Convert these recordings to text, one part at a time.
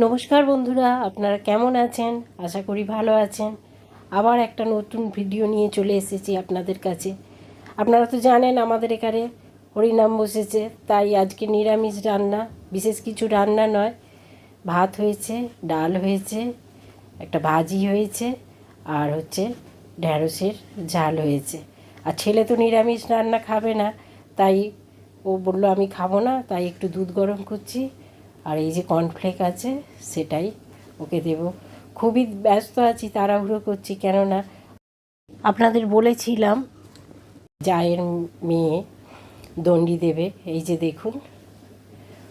নমস্কার বন্ধুরা, আপনারা কেমন আছেন? আশা করি ভালো আছেন। আবার একটা নতুন ভিডিও নিয়ে চলে এসেছি আপনাদের কাছে। আপনারা তো জানেন আমাদের এখানে হরিনাম বসেছে, তাই আজকে নিরামিষ রান্না, বিশেষ কিছু রান্না নয়। ভাত হয়েছে, ডাল হয়েছে, একটা ভাজি হয়েছে, আর হচ্ছে ঢ্যাঁড়সের ঝাল হয়েছে। আর ছেলে তো নিরামিষ রান্না খাবে না, তাই ও বলল আমি খাব না, তাই একটু দুধ গরম করছি। আর এই যে কর্নফ্লেক আছে, সেটাই ওকে দেব। খুবই ব্যস্ত আছি, তাড়াহুড়ো করছি, কেননা আপনাদের বলেছিলাম, জায়ের মেয়ে দণ্ডি দেবে। এই যে দেখুন,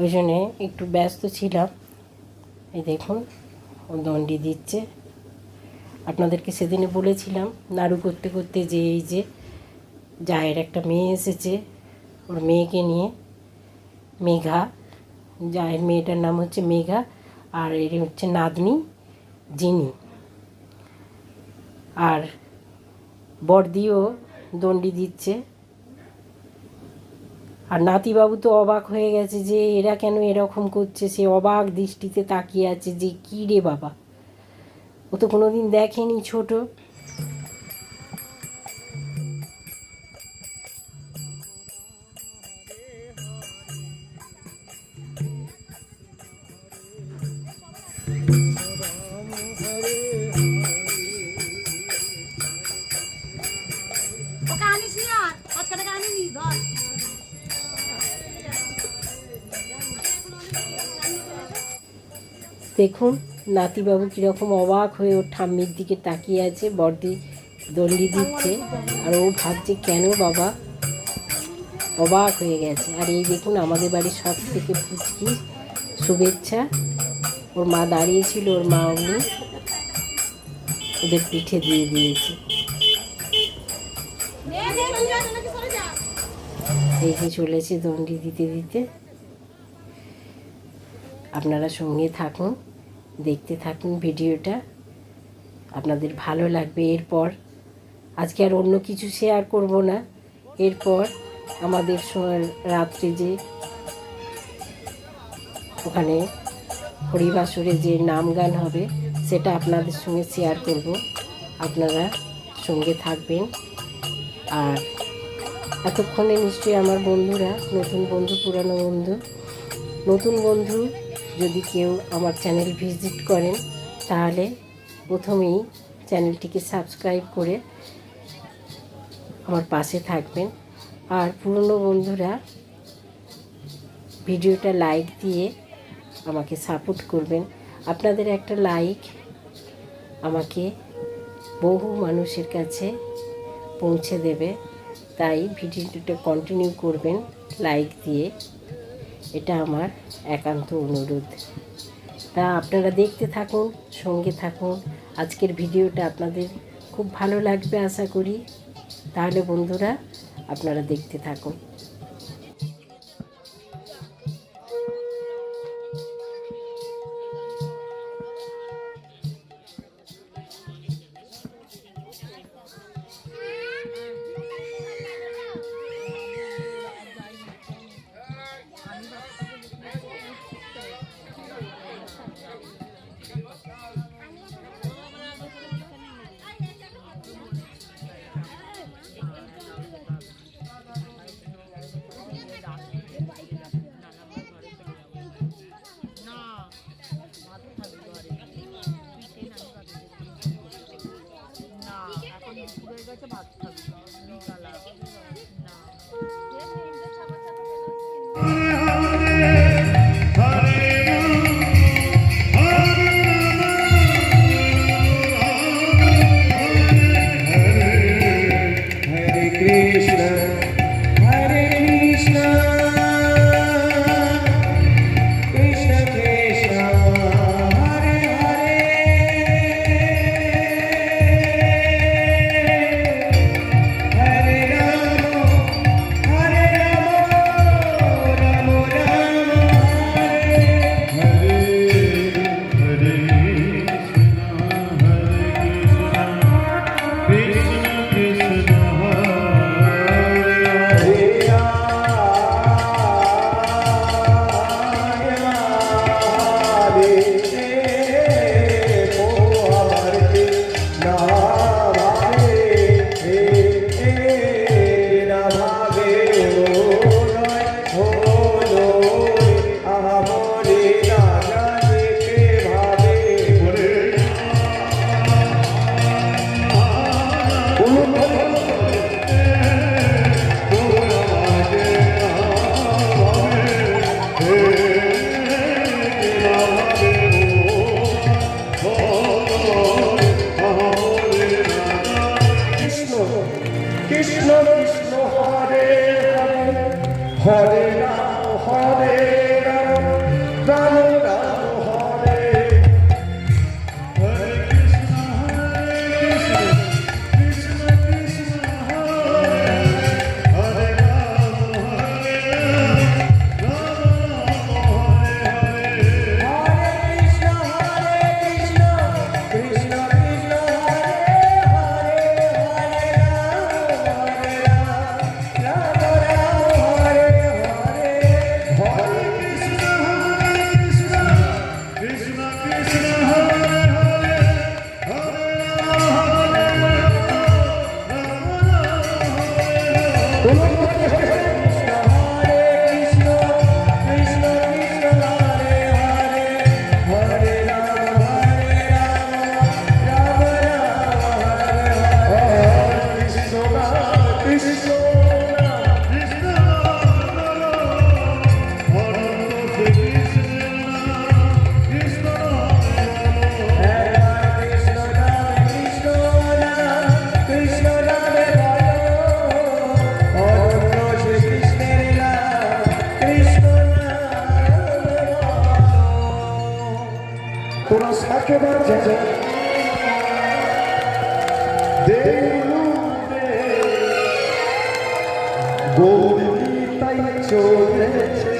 ওই জন্যে একটু ব্যস্ত ছিলাম। এই দেখুন, ও দণ্ডি দিচ্ছে। আপনাদেরকে সেদিনে বলেছিলাম, নাড়ু করতে করতে যে এই যে জায়ের একটা মেয়ে এসেছে, ওর মেয়েকে নিয়ে মেঘা জায়ের মেয়েটার নাম হচ্ছে মেঘা, আর এর হচ্ছে নাতনি, জিনি। আর বর্দিও দণ্ডি দিচ্ছে। আর নাতিবাবু তো অবাক হয়ে গেছে যে এরা কেন এরকম করছে, সে অবাক দৃষ্টিতে তাকিয়ে আছে যে, কী রে বাবা? ও তো কোনোদিন দেখেনি ছোট। দেখুন, নাতিবাবু কীরকম অবাক হয়ে ওর ঠাম্মির দিকে তাকিয়ে আছে বর্দি দণ্ডি দিচ্ছে, আর ও ভাবছে কেন বাবা অবাক হয়ে গেছে। আর এই দেখুন, আমাদের বাড়ির সব থেকে পুচকি শুভেচ্ছা। ওর মা দাঁড়িয়েছিল ওর মা অমনি ওদের পিঠে দিয়ে দিয়েছে। যে চলেছে দণ্ডি দিতে দিতে। আপনারা সঙ্গে থাকুন, দেখতে থাকুন ভিডিওটা। আপনাদের ভালো লাগবে এরপর। আজকে আর অন্য কিছু শেয়ার করব না। এরপর আমাদের রাত্রে যে ওখানে হরিবাসরে যে নাম গান হবে, সেটা আপনাদের সঙ্গে শেয়ার করব। আপনারা সঙ্গে থাকবেন। আর এতক্ষণে নিশ্চয়ই আমার বন্ধুরা, নতুন বন্ধু, পুরানো বন্ধু। নতুন বন্ধু যদি কেউ আমার চ্যানেল ভিজিট করেন, তাহলে প্রথমেই চ্যানেলটিকে সাবস্ক্রাইব করে আমার পাশে থাকবেন। আর পুরনো বন্ধুরা, ভিডিওটা লাইক দিয়ে আমাকে সাপোর্ট করবেন। আপনাদের একটা লাইক আমাকে বহু মানুষের কাছে পৌঁছে দেবে। তাই ভিডিওটা কন্টিনিউ করবেন লাইক দিয়ে। এটা আমার একান্ত অনুরোধ। তা আপনারা দেখতে থাকুন, সঙ্গে থাকুন। আজকের ভিডিওটা আপনাদের খুব ভালো লাগবে আশা করি। তাহলে বন্ধুরা, আপনারা দেখতে থাকুন। हाथ थक निकाला পুরুষ একেবারে ঝেঁঝে গৌরী তাই চলেছে।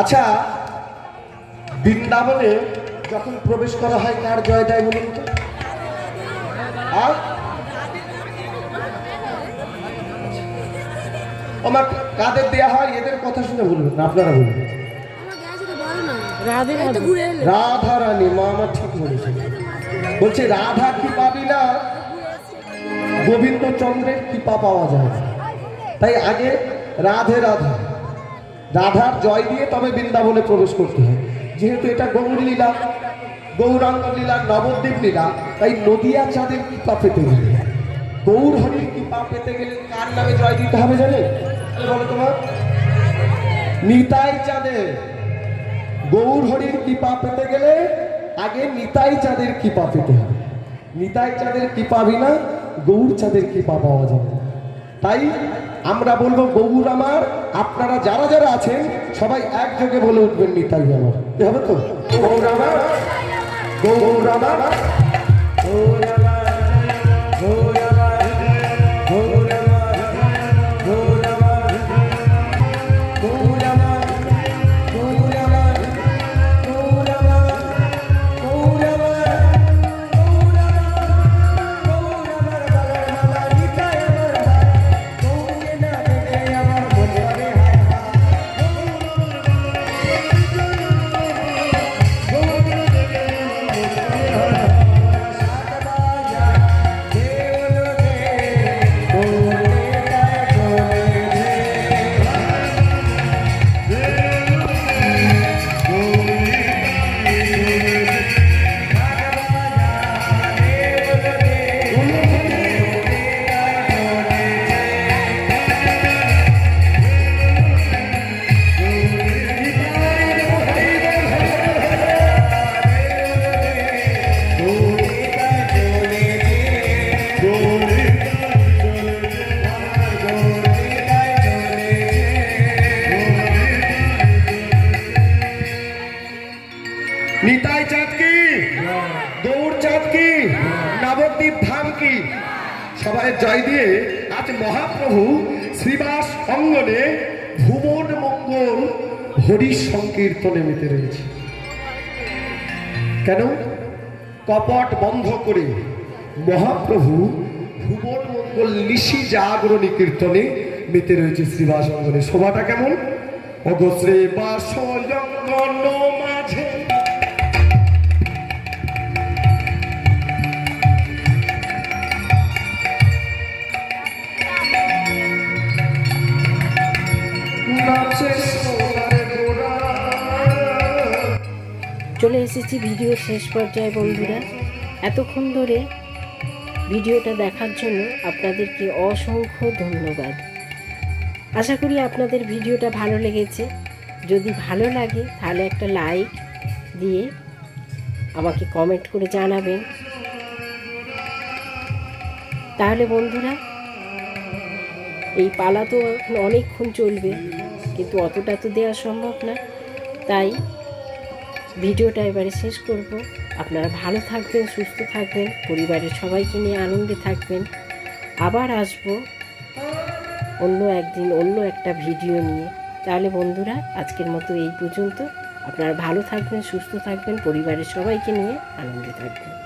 আচ্ছা বৃন্দাবনে যখন প্রবেশ করা হয় কার জয় দেয় বলুন তো আর? আমার কাদের দেয়া হয় এদের কথা শুনে বলবেন আপনারা বলবেন। রাধে রানী মা আমার ঠিক বলেছে বলছে রাধা কি পাবি না? গোবিন্দ চন্দ্রের কৃপা পাওয়া যায়। তাই আগে রাধে রাধা। রাধার জয় দিয়ে তবে বৃন্দাবনে প্রবেশ করতে হয়। যেহেতু এটা গৌর লীলা গৌরাঙ্গ লীলা নবদ্বীপ লীলা, তাই নদিয়া চাঁদের কৃপা পেতে গেলে গৌর হরির কৃপা পেতে গেলে কার নামে জয় দিতে হবে জানে? বলো তোমার? নিতাই চাঁদের গৌর হরির কৃপা পেতে গেলে আগে নিতাই চাঁদের কৃপা পেতে হবে। নিতাই চাঁদের কৃপা বিনা গৌর চাঁদের কৃপা পাওয়া যাবে তাই আমরা বলব গৌর আমার, আপনারা যারা যারা আছেন, সবাই একযোগে বলে উঠবেন নিতাই আমার। হবে তো? গৌর আমার গৌর আমার। সবাই জয় দিয়ে আজ মহাপ্রভু শ্রীবাস অঙ্গনে ভুবন মঙ্গল হরি সংকীর্তনে মেতে রয়েছে। কেন? কপট বন্ধ করে মহাপ্রভু ভুবন মঙ্গল নিশি জাগরণী কীর্তনে মেতে রয়েছে শ্রীবাস অঙ্গনে। শোভাটা কেমন? অগ শ্রীবাস অঙ্গন মাঝে চলে এসেছি ভিডিও শেষ পর্যায়ে, বন্ধুরা। এতক্ষণ ধরে ভিডিওটা দেখার জন্য আপনাদেরকে অসংখ্য ধন্যবাদ। আশা করি আপনাদের ভিডিওটা ভালো লেগেছে। যদি ভালো লাগে, তাহলে একটা লাইক দিয়ে আমাকে কমেন্ট করে জানাবেন। তাহলে, বন্ধুরা এই পালা তো এখন অনেকক্ষণ চলবে, কিন্তু অতটা তো দেওয়া সম্ভব না। তাই ভিডিওটা এবারে শেষ করব। আপনারা ভালো থাকবেন, সুস্থ থাকবেন, পরিবারের সবাইকে নিয়ে আনন্দে থাকবেন। আবার আসব অন্য একদিন অন্য একটা ভিডিও নিয়ে। তাহলে বন্ধুরা, আজকের মতো এই পর্যন্ত। আপনারা ভালো থাকবেন, সুস্থ থাকবেন, পরিবারের সবাইকে নিয়ে আনন্দে থাকবেন।